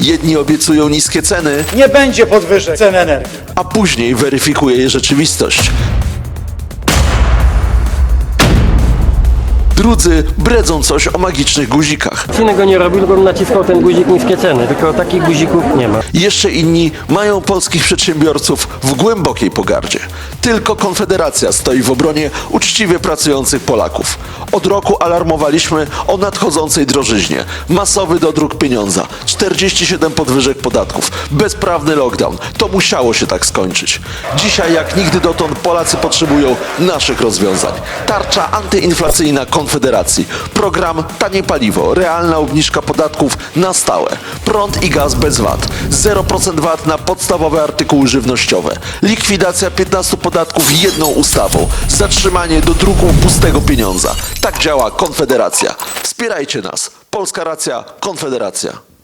Jedni obiecują niskie ceny, Nie będzie podwyżek cen energii. a później weryfikuje je rzeczywistość. Drudzy bredzą coś o magicznych guzikach. Nic innego nie robił, bo naciskał ten guzik niskie ceny, tylko takich guzików nie ma. Jeszcze inni mają polskich przedsiębiorców w głębokiej pogardzie. Tylko Konfederacja stoi w obronie uczciwie pracujących Polaków. Od roku alarmowaliśmy o nadchodzącej drożyźnie. Masowy dodruk pieniądza, 47 podwyżek podatków, bezprawny lockdown. To musiało się tak skończyć. Dzisiaj jak nigdy dotąd Polacy potrzebują naszych rozwiązań. Tarcza antyinflacyjna Konfederacji. Program Tanie Paliwo. Realna obniżka podatków na stałe. Prąd i gaz bez VAT. 0% VAT na podstawowe artykuły żywnościowe. Likwidacja 15 podatków jedną ustawą. Zatrzymanie do druku pustego pieniądza. Tak działa Konfederacja. Wspierajcie nas. Polska racja, Konfederacja.